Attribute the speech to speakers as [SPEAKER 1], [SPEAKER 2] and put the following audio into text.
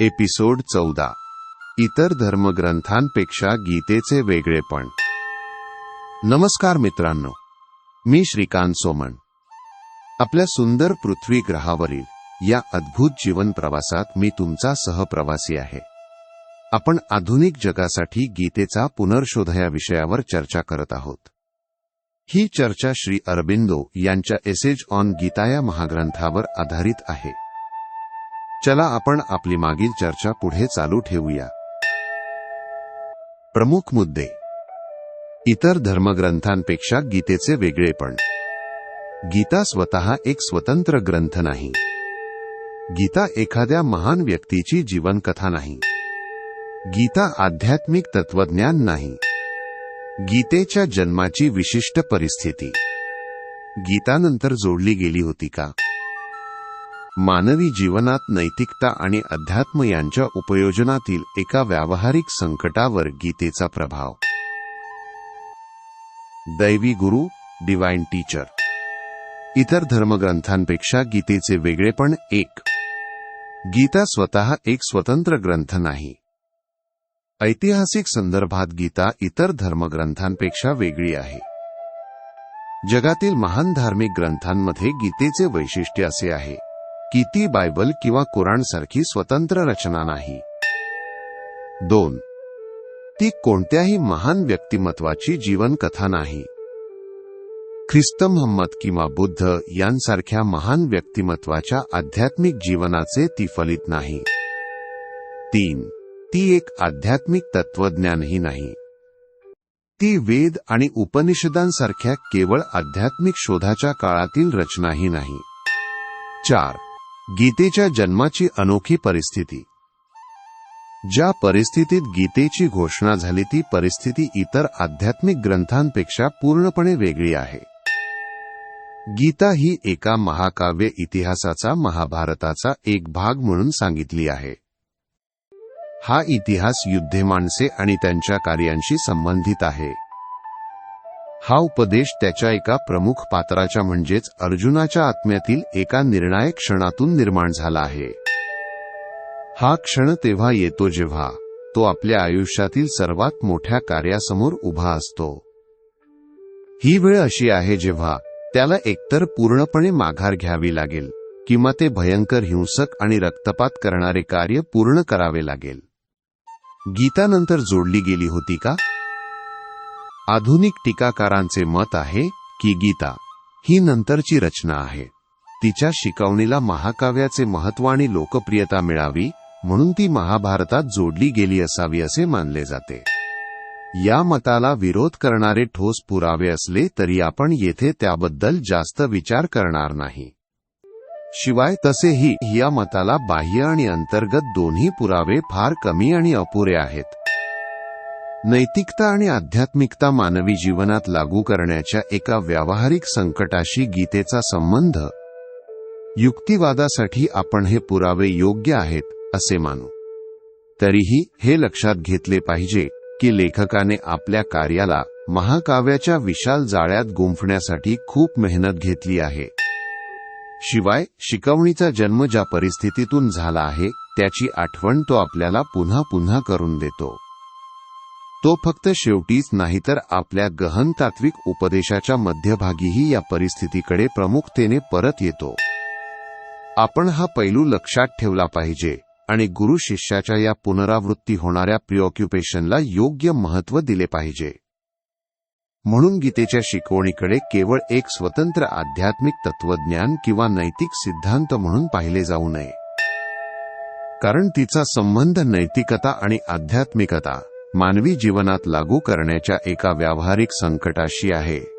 [SPEAKER 1] Episode चौदा. इतर धर्मग्रंथांपेक्षा गीतेचे वेगळेपण नमस्कार मित्रांनो. मी श्रीकांत सोमण. आपल्या सुंदर पृथ्वी ग्रहावरील या अद्भुत जीवन प्रवासात मी तुमचा सहप्रवासी आहे. आपण आधुनिक जगासाठी गीतेचा पुनर्शोध या विषयावर चर्चा करत आहोत. ही चर्चा श्री अरबिंदो यांच्या एसेज ऑन गीता या महाग्रंथावर आधारित आहे. चला आपण आपली मागील चर्चा पुढे चालू ठेवूया. प्रमुख मुद्दे. इतर धर्मग्रंथांपेक्षा गीतेचे वेगळेपण गीता स्वतः एक स्वतंत्र ग्रंथ नाही. गीता एखाद्या महान व्यक्तीची जीवनकथा नाही. गीता आध्यात्मिक तत्वज्ञान नाही. गीतेच्या जन्माची विशिष्ट परिस्थिती. गीतानंतर जोडली गेली होती का? मानवी जीवनात नैतिकता आणि अध्यात्म यांच्या उपयोजनातील एका व्यावहारिक संकटावर गीतेचा प्रभाव. दैवी गुरु डिवाइन टीचर इतर धर्मग्रंथांपेक्षा गीतेचे वेगळेपण एक. गीता स्वतः एक स्वतंत्र ग्रंथ नाही. ऐतिहासिक संदर्भात गीता इतर धर्मग्रंथांपेक्षा वेगळी आहे. जगातील महान धार्मिक ग्रंथांमध्ये गीतेचे वैशिष्ट्य असे आहे. की ती बायबल किंवा कुराणसारखी स्वतंत्र रचना नाही. दोन. ती कोणत्याही महान व्यक्तिमत्वाची जीवनकथा नाही. ख्रिस्त महम्मद किंवा बुद्ध यांसारख्या महान व्यक्तिमत्वाच्या आध्यात्मिक जीवनाचे ती फलित नाही. तीन. ती एक आध्यात्मिक तत्वज्ञानही नाही. ती वेद आणि उपनिषदांसारख्या केवळ आध्यात्मिक शोधाच्या काळातील रचनाही नाही. चार. गीतेच्या जन्माची अनोखी परिस्थिती. ज्या परिस्थितीत गीतेची घोषणा झाली ती परिस्थिती इतर आध्यात्मिक ग्रंथांपेक्षा पूर्णपणे वेगळी आहे. गीता ही एका महाकाव्य इतिहासाचा महाभारताचा एक भाग म्हणून सांगितली आहे. हा इतिहास युद्धे माणसे आणि त्यांच्या कार्यांशी संबंधित आहे. हा उपदेश त्याच्या एका प्रमुख पात्राच्या म्हणजेच अर्जुनाच्या आत्म्यातील एका निर्णायक क्षणातून निर्माण झाला आहे. हा क्षण तेव्हा येतो जेव्हा तो आपल्या आयुष्यातील सर्वात मोठ्या कार्यासमोर उभा असतो. ही वेळ अशी आहे जेव्हा त्याला एकतर पूर्णपणे माघार घ्यावी लागेल किंवा ते भयंकर हिंसक आणि रक्तपात करणारे कार्य पूर्ण करावे लागेल. गीतानंतर जोडली गेली होती का? आधुनिक टीकाकारांचे मत आहे की गीता ही नंतरची रचना आहे. तिच्या शिकवणीला महाकाव्याचे महत्त्व आणि लोकप्रियता मिळावी म्हणून ती महाभारतात जोडली गेली असावी असे मानले जाते. या मताला विरोध करणारे ठोस पुरावे असले तरी आपण येथे त्याबद्दल जास्त विचार करणार नाही. शिवाय तसेही या मताला बाह्य आणि अंतर्गत दोन्ही पुरावे फार कमी आणि अपुरे आहेत. नैतिकता आणि आध्यात्मिकता मानवी जीवनात लागू करण्याच्या एका व्यावहारिक संकटाशी गीतेचा संबंध. युक्तिवादासाठी आपण हे पुरावे योग्य आहेत असे मानू. तरीही हे लक्षात घेतले पाहिजे की लेखकाने आपल्या कार्याला महाकाव्याच्या विशाल जाळ्यात गुंफण्यासाठी खूप मेहनत घेतली आहे. शिवाय शिकवणीचा जन्म ज्या परिस्थितीतून झाला आहे त्याची आठवण तो आपल्याला पुन्हा पुन्हा करून देतो. तो फक्त शेवटीच नाही तर आपल्या गहन तात्विक उपदेशाच्या मध्यभागीही या परिस्थितीकडे प्रमुखतेने परत येतो. आपण हा पैलू लक्षात ठेवला पाहिजे आणि गुरु शिष्याच्या या पुनरावृत्ती होणाऱ्या प्रिऑक्युपेशनला योग्य महत्त्व दिले पाहिजे. म्हणून गीतेच्या शिकवणीकडे केवळ एक स्वतंत्र आध्यात्मिक तत्वज्ञान किंवा नैतिक सिद्धांत म्हणून पाहिले जाऊ नये. कारण तिचा संबंध नैतिकता आणि आध्यात्मिकता मानवी जीवनात लागू करण्याच्या एका व्यावहारिक संकटाशी आहे.